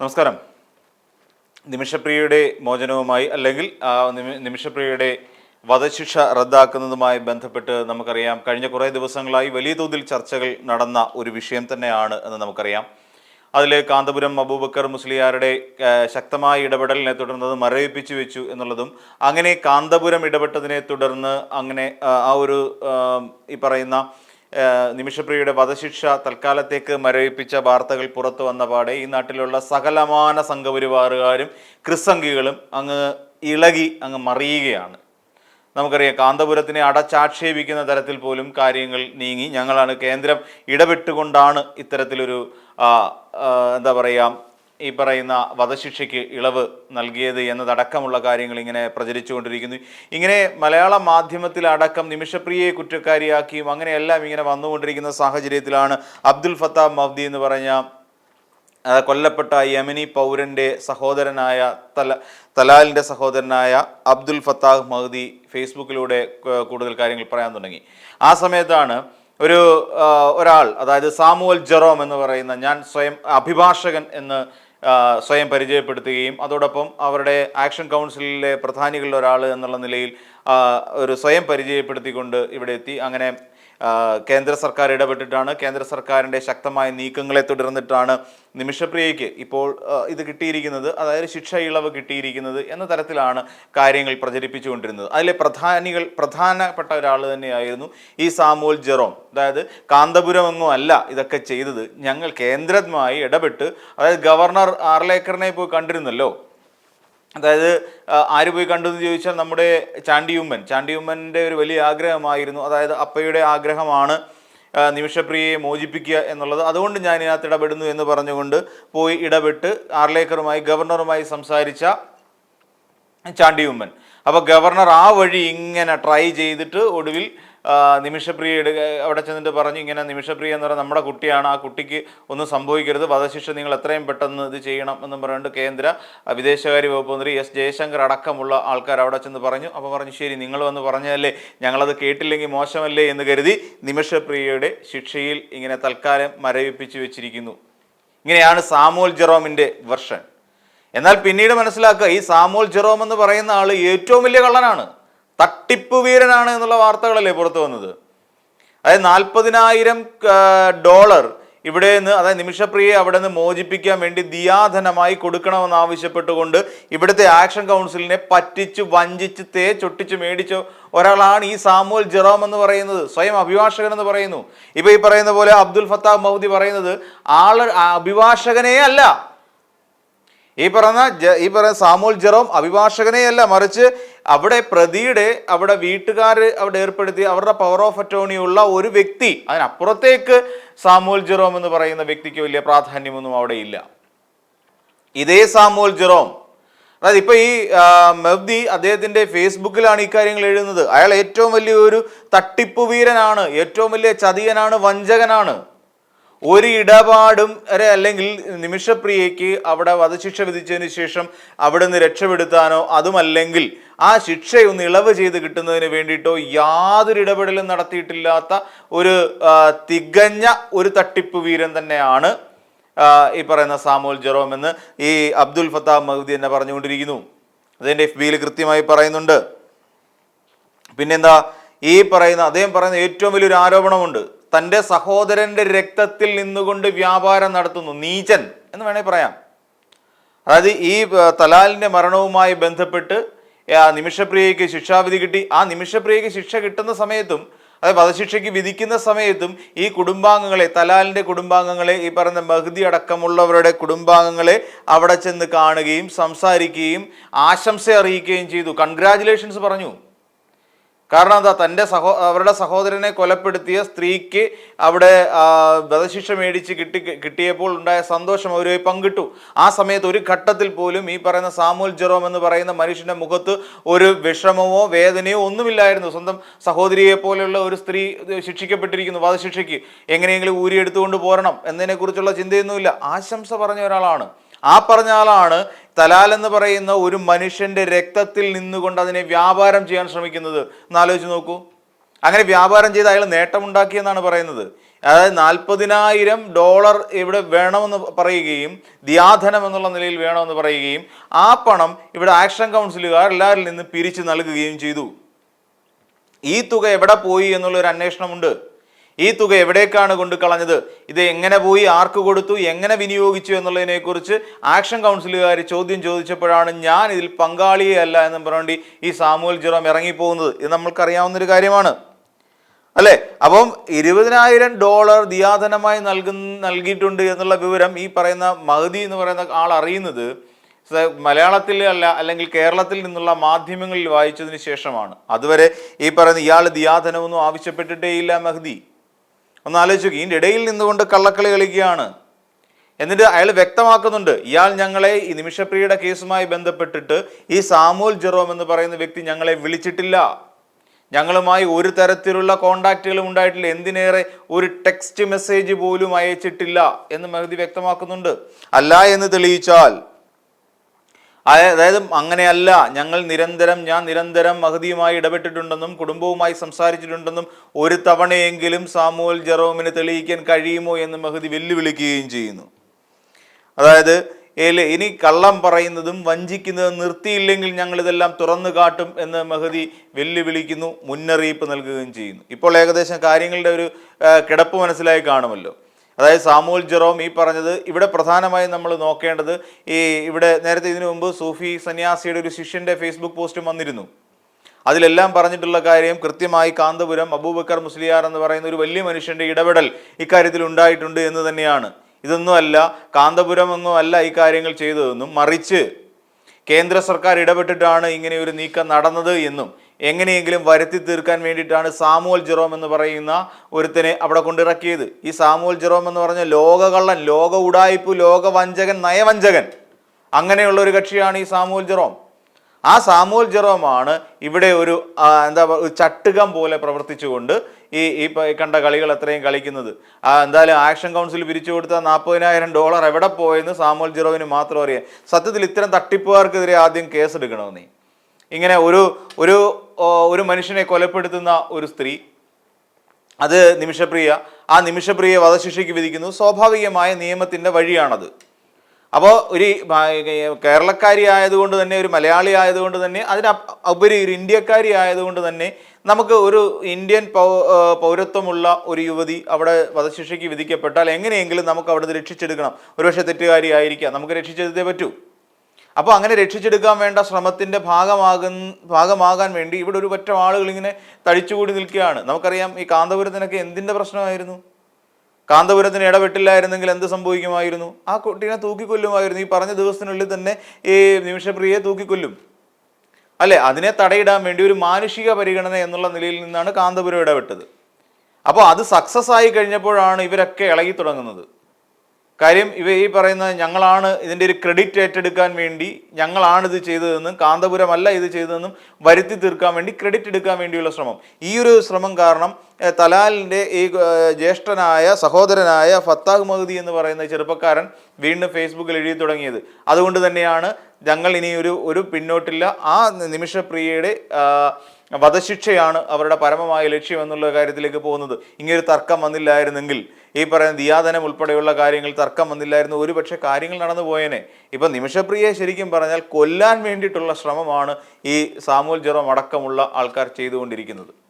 നമസ്കാരം. നിമിഷപ്രിയയുടെ മോചനവുമായി അല്ലെങ്കിൽ നിമിഷപ്രിയയുടെ വധശിക്ഷ റദ്ദാക്കുന്നതുമായി ബന്ധപ്പെട്ട് നമുക്കറിയാം കഴിഞ്ഞ കുറേ ദിവസങ്ങളായി വലിയ തോതിൽ ചർച്ചകൾ നടന്ന ഒരു വിഷയം തന്നെയാണ് എന്ന് നമുക്കറിയാം. അതിൽ കാന്തപുരം അബൂബക്കർ മുസ്ലിയാരുടെ ശക്തമായ ഇടപെടലിനെ തുടർന്ന് മരവിപ്പിച്ചു വെച്ചു എന്നുള്ളതും അങ്ങനെ കാന്തപുരം ഇടപെട്ടതിനെ തുടർന്ന് അങ്ങനെ ആ, ഒരു ഈ പറയുന്ന നിമിഷപ്രിയയുടെ വധശിക്ഷ തൽക്കാലത്തേക്ക് മരവിപ്പിച്ച വാർത്തകൾ പുറത്തു വന്ന പാടെ ഈ നാട്ടിലുള്ള സകലമാന സംഘപരിവാറുകാരും ക്രിസംഗികളും അങ്ങ് ഇളകി അങ്ങ് മറിയുകയാണ്. നമുക്കറിയാം കാന്തപുരത്തിനെ അടച്ചാക്ഷേപിക്കുന്ന തരത്തിൽ പോലും കാര്യങ്ങൾ നീങ്ങി. ഞങ്ങളാണ് കേന്ദ്രം ഇടപെട്ടുകൊണ്ടാണ് ഇത്തരത്തിലൊരു എന്താ പറയുക ഈ പറയുന്ന വധശിക്ഷയ്ക്ക് ഇളവ് നൽകിയത് എന്നതടക്കമുള്ള കാര്യങ്ങൾ ഇങ്ങനെ പ്രചരിച്ചുകൊണ്ടിരിക്കുന്നു. ഇങ്ങനെ മലയാള മാധ്യമത്തിലടക്കം നിമിഷപ്രിയയെ കുറ്റക്കാരിയാക്കിയും അങ്ങനെയെല്ലാം ഇങ്ങനെ വന്നുകൊണ്ടിരിക്കുന്ന സാഹചര്യത്തിലാണ് അബ്ദുൽ ഫത്താഹ് മഹ്ദി എന്ന് പറഞ്ഞ കൊല്ലപ്പെട്ട യമനി പൗരന്റെ സഹോദരനായ തല തലാലിന്റെ സഹോദരനായ അബ്ദുൽ ഫത്താഹ് മഹ്ദി ഫേസ്ബുക്കിലൂടെ കൂടുതൽ കാര്യങ്ങൾ പറയാൻ തുടങ്ങി. ആ സമയത്താണ് ഒരു ഒരാൾ അതായത് സാമുവൽ ജെറോം എന്ന് പറയുന്ന ഞാൻ സ്വയം അഭിഭാഷകൻ എന്ന് സ്വയം പരിചയപ്പെടുത്തുകയും അതോടൊപ്പം അവരുടെ ആക്ഷൻ കൗൺസിലിലെ പ്രധാനികളിൽ ഒരാൾ എന്നുള്ള നിലയിൽ ഒരു സ്വയം പരിചയപ്പെടുത്തിക്കൊണ്ട് ഇവിടെ എത്തി. അങ്ങനെ കേന്ദ്ര സർക്കാർ ഇടപെട്ടിട്ടാണ്. കേന്ദ്ര സർക്കാരിന്റെ ശക്തമായ നീക്കങ്ങളെ തുടർന്നിട്ടാണ് നിമിഷപ്രിയയ്ക്ക് ഇപ്പോൾ ഇത് കിട്ടിയിരിക്കുന്നത്. അതായത് ശിക്ഷ ഇളവ് കിട്ടിയിരിക്കുന്നത് എന്ന തരത്തിലാണ് കാര്യങ്ങൾ പ്രചരിപ്പിച്ചുകൊണ്ടിരുന്നത്. അതിലെ പ്രധാനികൾ പ്രധാനപ്പെട്ട ഒരാൾ തന്നെയായിരുന്നു ഈ സാമുവൽ ജെറോം. അതായത് കാന്തപുരമൊന്നും അല്ല ഇതൊക്കെ ചെയ്തത്. ഞങ്ങൾ കേന്ദ്രമായി ഇടപെട്ട് അതായത് ഗവർണർ ആർലേക്കറിനെ പോയി കണ്ടിരുന്നല്ലോ. അതായത് ആര് പോയി കണ്ടു എന്ന് ചോദിച്ചാൽ നമ്മുടെ ചാണ്ടിയുമ്മൻ. ചാണ്ടിയുമ്മന്റെ ഒരു വലിയ ആഗ്രഹമായിരുന്നു. അതായത് അപ്പയുടെ ആഗ്രഹമാണ് നിമിഷപ്രിയയെ മോചിപ്പിക്കുക എന്നുള്ളത്. അതുകൊണ്ട് ഞാൻ ഇതിനകത്ത് ഇടപെടുന്നു എന്ന് പറഞ്ഞുകൊണ്ട് പോയി ഇടപെട്ട് ആർലേക്കറുമായി ഗവർണറുമായി സംസാരിച്ച ചാണ്ടിയുമ്മൻ. അപ്പോൾ ഗവർണർ ആ വഴി ഇങ്ങനെ ട്രൈ ചെയ്തിട്ട് ഒടുവിൽ ആ, നിമിഷപ്രിയയുടെ അവിടെ ചെന്നിട്ട് പറഞ്ഞു ഇങ്ങനെ നിമിഷപ്രിയ എന്ന് പറഞ്ഞാൽ നമ്മുടെ കുട്ടിയാണ്. ആ കുട്ടിക്ക് ഒന്നും സംഭവിക്കരുത്. വധശിക്ഷ നിങ്ങൾ എത്രയും പെട്ടെന്ന് ഇത് ചെയ്യണം എന്നും പറഞ്ഞുകൊണ്ട് കേന്ദ്ര വിദേശകാര്യ വകുപ്പ് മന്ത്രി എസ്. ജയശങ്കർ അടക്കമുള്ള ആൾക്കാർ അവിടെ ചെന്ന് പറഞ്ഞു. അപ്പോൾ പറഞ്ഞു ശരി നിങ്ങൾ വന്ന് പറഞ്ഞതല്ലേ. ഞങ്ങളത് കേട്ടില്ലെങ്കിൽ മോശമല്ലേ എന്ന് കരുതി നിമിഷപ്രിയയുടെ ശിക്ഷയിൽ ഇങ്ങനെ തൽക്കാലം മരവിപ്പിച്ചു വെച്ചിരിക്കുന്നു. ഇങ്ങനെയാണ് സാമൂൽ ജെറോമിന്റെ വെർഷൻ. എന്നാൽ പിന്നീട് മനസ്സിലാക്കുക ഈ സാമൂൽ ജെറോം എന്ന് പറയുന്ന ആൾ ഏറ്റവും വലിയ കള്ളനാണ്. തട്ടിപ്പ് വീരനാണ് എന്നുള്ള വാർത്തകളല്ലേ പുറത്തു വന്നത്? അതായത് നാൽപ്പതിനായിരം ഡോളർ ഇവിടെ നിന്ന് അതായത് നിമിഷപ്രിയെ അവിടെ നിന്ന് മോചിപ്പിക്കാൻ വേണ്ടി ദിയാധനമായി കൊടുക്കണമെന്ന് ആവശ്യപ്പെട്ടുകൊണ്ട് ഇവിടുത്തെ ആക്ഷൻ കൗൺസിലിനെ പറ്റിച്ച് വഞ്ചിച്ച് തേ ചൊട്ടിച്ച് മേടിച്ച ഒരാളാണ് ഈ സാമുവൽ ജെറോം എന്ന് പറയുന്നത്. സ്വയം അഭിഭാഷകൻ എന്ന് പറയുന്നു. ഇപ്പൊ ഈ പറയുന്ന പോലെ അബ്ദുൽ ഫത്താഹ് മൗദി പറയുന്നത് ആൾ അഭിഭാഷകനേ അല്ല ഈ പറഞ്ഞ ഈ പറയുന്ന സാമൂൽ ജെറോം അഭിഭാഷകനെയല്ല മറിച്ച് അവിടെ പ്രതിയുടെ അവിടെ വീട്ടുകാർ അവിടെ ഏർപ്പെടുത്തി അവരുടെ പവർ ഓഫ് അറ്റോണി ഉള്ള ഒരു വ്യക്തി അതിനപ്പുറത്തേക്ക് സാമൂൽ ജെറോം എന്ന് പറയുന്ന വ്യക്തിക്ക് വലിയ പ്രാധാന്യമൊന്നും അവിടെ ഇല്ല. ഇതേ സാമൂൽ ജെറോം. അതായത് ഇപ്പൊ ഈ മെബ്ദി അദ്ദേഹത്തിന്റെ ഫേസ്ബുക്കിലാണ് ഇക്കാര്യങ്ങൾ എഴുതുന്നത്. അയാൾ ഏറ്റവും വലിയ ഒരു തട്ടിപ്പ് വീരനാണ് ഏറ്റവും വലിയ ചതിയനാണ് വഞ്ചകനാണ്. ഒരു ഇടപാടും വരെ അല്ലെങ്കിൽ നിമിഷപ്രിയയ്ക്ക് അവിടെ വധശിക്ഷ വിധിച്ചതിന് ശേഷം അവിടെ നിന്ന് രക്ഷപ്പെടുത്താനോ അതുമല്ലെങ്കിൽ ആ ശിക്ഷയൊന്ന് ഇളവ് ചെയ്ത് കിട്ടുന്നതിന് വേണ്ടിയിട്ടോ യാതൊരു ഇടപെടലും നടത്തിയിട്ടില്ലാത്ത ഒരു തികഞ്ഞ ഒരു തട്ടിപ്പ് വീരൻ തന്നെയാണ് ഈ പറയുന്ന സാമുൽ ജെറോം എന്ന് ഈ അബ്ദുൽ ഫത്താഹ് മഹ്ദി എന്നെ പറഞ്ഞുകൊണ്ടിരിക്കുന്നു. അതിന്റെ എഫ് ബിയിൽ കൃത്യമായി പറയുന്നുണ്ട്. പിന്നെന്താ ഈ പറയുന്ന അദ്ദേഹം പറയുന്ന ഏറ്റവും വലിയൊരു ആരോപണമുണ്ട്. തന്റെ സഹോദരന്റെ രക്തത്തിൽ നിന്നുകൊണ്ട് വ്യാപാരം നടത്തുന്നു. നീചൻ എന്ന് വേണമെങ്കിൽ പറയാം. അതായത് ഈ തലാലിന്റെ മരണവുമായി ബന്ധപ്പെട്ട് ആ നിമിഷപ്രിയയ്ക്ക് ശിക്ഷാവിധി കിട്ടി. ആ നിമിഷപ്രിയയ്ക്ക് ശിക്ഷ കിട്ടുന്ന സമയത്തും അതായത് വധശിക്ഷയ്ക്ക് വിധിക്കുന്ന സമയത്തും ഈ കുടുംബാംഗങ്ങളെ തലാലിന്റെ കുടുംബാംഗങ്ങളെ ഈ പറയുന്ന മഹ്ദി അടക്കമുള്ളവരുടെ കുടുംബാംഗങ്ങളെ അവിടെ ചെന്ന് കാണുകയും സംസാരിക്കുകയും ആശംസ അറിയിക്കുകയും ചെയ്തു. കൺഗ്രാചുലേഷൻസ് പറഞ്ഞു. കാരണം എന്താ തന്റെ സഹോ അവരുടെ സഹോദരനെ കൊലപ്പെടുത്തിയ സ്ത്രീക്ക് അവിടെ വധശിക്ഷ മേടിച്ച് കിട്ടി കിട്ടിയപ്പോൾ ഉണ്ടായ സന്തോഷം അവർ പങ്കിട്ടു. ആ സമയത്ത് ഒരു ഘട്ടത്തിൽ പോലും ഈ പറയുന്ന സാമുൽ ജെറോം എന്ന് പറയുന്ന മനുഷ്യന്റെ മുഖത്ത് ഒരു വിഷമമോ വേദനയോ ഒന്നുമില്ലായിരുന്നു. സ്വന്തം സഹോദരിയെ പോലെയുള്ള ഒരു സ്ത്രീ ശിക്ഷിക്കപ്പെട്ടിരിക്കുന്നു വധശിക്ഷയ്ക്ക്. എങ്ങനെയെങ്കിലും ഊരിയെടുത്തുകൊണ്ട് പോരണം എന്നതിനെക്കുറിച്ചുള്ള ചിന്തയൊന്നുമില്ല. ആശംസ പറഞ്ഞ ഒരാളാണ്. ആ പറഞ്ഞാലാണ് തലാൽ എന്ന് പറയുന്ന ഒരു മനുഷ്യന്റെ രക്തത്തിൽ നിന്നുകൊണ്ട് അതിനെ വ്യാപാരം ചെയ്യാൻ ശ്രമിക്കുന്നത്. എന്നാലോചിച്ച് നോക്കൂ. അങ്ങനെ വ്യാപാരം ചെയ്ത് അയാൾ നേട്ടമുണ്ടാക്കിയെന്നാണ് പറയുന്നത്. അതായത് നാൽപ്പതിനായിരം ഡോളർ ഇവിടെ വേണമെന്ന് പറയുകയും ദിയാധനം എന്നുള്ള നിലയിൽ വേണമെന്ന് പറയുകയും ആ പണം ഇവിടെ ആക്ഷൻ കൗൺസിലുകാർ എല്ലാവരിൽ നിന്ന് പിരിച്ചു നൽകുകയും ചെയ്തു. ഈ തുക എവിടെ പോയി എന്നുള്ള ഒരു അന്വേഷണമുണ്ട്. ഈ തുക എവിടേക്കാണ് കൊണ്ട് കളഞ്ഞത്? ഇത് എങ്ങനെ പോയി? ആർക്ക് കൊടുത്തു? എങ്ങനെ വിനിയോഗിച്ചു എന്നുള്ളതിനെക്കുറിച്ച് ആക്ഷൻ കൗൺസിലുകാർ ചോദ്യം ചോദിച്ചപ്പോഴാണ് ഞാൻ ഇതിൽ പങ്കാളിയല്ല എന്നും പറഞ്ഞുകൊണ്ട് ഈ സാമുവൽ ജിറോം ഇറങ്ങിപ്പോകുന്നത്. ഇത് നമ്മൾക്കറിയാവുന്നൊരു കാര്യമാണ്. അല്ലെ? അപ്പം ഇരുപതിനായിരം ഡോളർ ദിയാധനമായി നൽകുന്ന നൽകിയിട്ടുണ്ട് എന്നുള്ള വിവരം ഈ പറയുന്ന മഹദി എന്ന് പറയുന്ന ആൾ അറിയുന്നത് മലയാളത്തിൽ അല്ല അല്ലെങ്കിൽ കേരളത്തിൽ നിന്നുള്ള മാധ്യമങ്ങളിൽ വായിച്ചതിന് ശേഷമാണ്. അതുവരെ ഈ പറയുന്ന ഇയാൾ ദിയാധനമൊന്നും ആവശ്യപ്പെട്ടിട്ടേയില്ല മഹദി. ഒന്ന് ആലോചിച്ച് ഇതിന്റെ ഇടയിൽ നിന്നുകൊണ്ട് കള്ളക്കളി കളിക്കുകയാണ്. എന്നിട്ട് അയാൾ വ്യക്തമാക്കുന്നുണ്ട് ഇയാൾ ഞങ്ങളെ ഈ നിമിഷപ്രിയയുടെ കേസുമായി ബന്ധപ്പെട്ടിട്ട് ഈ സാമൂൽ ജെറോം എന്ന് പറയുന്ന വ്യക്തി ഞങ്ങളെ വിളിച്ചിട്ടില്ല. ഞങ്ങളുമായി ഒരു തരത്തിലുള്ള കോണ്ടാക്റ്റുകളും ഉണ്ടായിട്ടില്ല. എന്തിനേറെ ഒരു ടെക്സ്റ്റ് മെസ്സേജ് പോലും അയച്ചിട്ടില്ല. എന്ന് മഹദി വ്യക്തമാക്കുന്നുണ്ട്. അല്ല എന്ന് തെളിയിച്ചാൽ അതായത് അങ്ങനെയല്ല. ഞങ്ങൾ നിരന്തരം ഞാൻ നിരന്തരം മഹദിയുമായി ഇടപെട്ടിട്ടുണ്ടെന്നും കുടുംബവുമായി സംസാരിച്ചിട്ടുണ്ടെന്നും ഒരു തവണയെങ്കിലും സാമുവൽ ജെറോമിന് തെളിയിക്കാൻ കഴിയുമോ എന്ന് മഹദി വെല്ലുവിളിക്കുകയും ചെയ്യുന്നു. അതായത് ഏൽ ഇനി കള്ളം പറയുന്നതും വഞ്ചിക്കുന്നതും നിർത്തിയില്ലെങ്കിൽ ഞങ്ങൾ ഇതെല്ലാം തുറന്നു കാട്ടും എന്ന് മഹദി വെല്ലുവിളിക്കുന്നു മുന്നറിയിപ്പ് നൽകുകയും ചെയ്യുന്നു. ഇപ്പോൾ ഏകദേശം കാര്യങ്ങളുടെ ഒരു കിടപ്പ് മനസ്സിലായി കാണുമല്ലോ. അതായത് സാമൂൽ ജെറോം ഈ പറഞ്ഞത് ഇവിടെ പ്രധാനമായും നമ്മൾ നോക്കേണ്ടത് ഈ ഇവിടെ നേരത്തെ ഇതിനു മുമ്പ് സൂഫി സന്യാസിയുടെ ഒരു ശിഷ്യന്റെ ഫേസ്ബുക്ക് പോസ്റ്റും വന്നിരുന്നു. അതിലെല്ലാം പറഞ്ഞിട്ടുള്ള കാര്യം കൃത്യമായി കാന്തപുരം അബൂബക്കർ മുസ്ലിയാർ എന്ന് പറയുന്ന ഒരു വലിയ മനുഷ്യന്റെ ഇടപെടൽ ഇക്കാര്യത്തിൽ ഉണ്ടായിട്ടുണ്ട് എന്ന് തന്നെയാണ്. ഇതൊന്നുമല്ല കാന്തപുരം ഒന്നും അല്ല ഈ കാര്യങ്ങൾ ചെയ്തതെന്നും മറിച്ച് കേന്ദ്ര സർക്കാർ ഇടപെട്ടിട്ടാണ് ഇങ്ങനെ ഒരു നീക്കം നടന്നത് എന്നും. എങ്ങനെയെങ്കിലും വരുത്തി തീർക്കാൻ വേണ്ടിയിട്ടാണ് സാമുവൽ ജെറോം എന്ന് പറയുന്ന ഒരുത്തനെ അവിടെ കൊണ്ടിറക്കിയത് ഈ സാമുവൽ ജെറോം എന്ന് പറഞ്ഞ ലോകകള്ളൻ ലോക ഉടായ്പ് ലോക വഞ്ചകൻ നയവഞ്ചകൻ. അങ്ങനെയുള്ള ഒരു കക്ഷിയാണ് ഈ സാമുവൽ ജെറോം. ആ സാമുവൽ ജെറോമാണ് ഇവിടെ ഒരു എന്താ ചട്ടുകം പോലെ പ്രവർത്തിച്ചുകൊണ്ട് ഈ ഈ കണ്ട കളികൾ അത്രയും കളിക്കുന്നത്. എന്തായാലും ആക്ഷൻ കൗൺസിൽ പിരിച്ചു കൊടുത്ത നാൽപ്പതിനായിരം ഡോളർ എവിടെ പോയെന്ന് സാമുവൽ ജെറോവിന് മാത്രം അറിയാം. സത്യത്തിൽ ഇത്തരം തട്ടിപ്പുകാർക്കെതിരെ ആദ്യം കേസ് കേസെടുക്കണമെന്നേ ഇങ്ങനെ ഒരു ഒരു ഒരു മനുഷ്യനെ കൊലപ്പെടുത്തുന്ന ഒരു സ്ത്രീ. അത് നിമിഷപ്രിയ. ആ നിമിഷപ്രിയ വധശിക്ഷയ്ക്ക് വിധിക്കുന്നു. സ്വാഭാവികമായ നിയമത്തിന്റെ വഴിയാണത്. അപ്പോൾ ഒരു കേരളക്കാരി ആയതുകൊണ്ട് തന്നെ ഒരു മലയാളി ആയതുകൊണ്ട് തന്നെ അതിന് ഉപരി ഒരു ഇന്ത്യക്കാരി ആയതുകൊണ്ട് തന്നെ നമുക്ക് ഒരു ഇന്ത്യൻ പൗരത്വമുള്ള ഒരു യുവതി അവിടെ വധശിക്ഷയ്ക്ക് വിധിക്കപ്പെട്ടാൽ എങ്ങനെയെങ്കിലും നമുക്ക് അവിടെ നിന്ന് രക്ഷിച്ചെടുക്കണം. ഒരുപക്ഷെ തെറ്റുകാരി ആയിരിക്കാം. നമുക്ക് രക്ഷിച്ചെടുത്തേ പറ്റൂ. അപ്പോൾ അങ്ങനെ രക്ഷിച്ചെടുക്കാൻ വേണ്ട ശ്രമത്തിന്റെ ഭാഗമാകുന്ന ഭാഗമാകാൻ വേണ്ടി ഇവിടെ ഒരു പറ്റം ആളുകൾ ഇങ്ങനെ തടിച്ചുകൂടി നിൽക്കുകയാണ്. നമുക്കറിയാം ഈ കാന്തപുരത്തിനൊക്കെ എന്തിന്റെ പ്രശ്നമായിരുന്നു? കാന്തപുരത്തിന് ഇടപെട്ടില്ലായിരുന്നെങ്കിൽ എന്ത് സംഭവിക്കുമായിരുന്നു? ആ കുട്ടീനെ തൂക്കിക്കൊല്ലുമായിരുന്നു. ഈ പറഞ്ഞ ദിവസത്തിനുള്ളിൽ തന്നെ ഈ നിമിഷപ്രിയയെ തൂക്കിക്കൊല്ലും. അല്ലെ? അതിനെ തടയിടാൻ വേണ്ടി ഒരു മാനുഷിക പരിഗണന എന്നുള്ള നിലയിൽ നിന്നാണ് കാന്തപുരം ഇടപെട്ടത്. അപ്പോൾ അത് സക്സസ് ആയി കഴിഞ്ഞപ്പോഴാണ് ഇവരൊക്കെ ഇളകി തുടങ്ങുന്നത് കാര്യം ഇവ ഈ പറയുന്ന ഞങ്ങളാണ് ഇതിന്റെ ഒരു ക്രെഡിറ്റ് ഏറ്റെടുക്കാൻ വേണ്ടി ഞങ്ങളാണിത് ചെയ്തതെന്നും കാന്തപുരമല്ല ഇത് ചെയ്തതെന്നും വരുത്തി തീർക്കാൻ വേണ്ടി ക്രെഡിറ്റ് എടുക്കാൻ വേണ്ടിയുള്ള ശ്രമം. ഈ ഒരു ശ്രമം കാരണം തലാലിന്റെ ഈ ജ്യേഷ്ഠനായ സഹോദരനായ ഫത്താഹ് മഹദി എന്ന് പറയുന്ന ചെറുപ്പക്കാരൻ വീണ്ടും ഫേസ്ബുക്കിൽ എഴുതി തുടങ്ങിയത്. അതുകൊണ്ട് തന്നെയാണ് ഞങ്ങൾ ഇനി ഒരു ഒരു പിന്നോട്ടില്ല. ആ നിമിഷപ്രിയയുടെ വധശിക്ഷയാണ് അവരുടെ പരമമായ ലക്ഷ്യം എന്നുള്ള കാര്യത്തിലേക്ക് പോകുന്നത്. ഇങ്ങനൊരു തർക്കം വന്നില്ലായിരുന്നെങ്കിൽ ഈ പറയുന്ന ദിയാദനം ഉൾപ്പെടെയുള്ള കാര്യങ്ങൾ തർക്കം വന്നില്ലായിരുന്നു. ഒരു പക്ഷേ കാര്യങ്ങൾ നടന്നു പോയേനെ. ഇപ്പം നിമിഷപ്രിയെ ശരിക്കും പറഞ്ഞാൽ കൊല്ലാൻ വേണ്ടിയിട്ടുള്ള ശ്രമമാണ് ഈ സാമൂൽ ജെറോം അടക്കമുള്ള ആൾക്കാർ ചെയ്തുകൊണ്ടിരിക്കുന്നത്.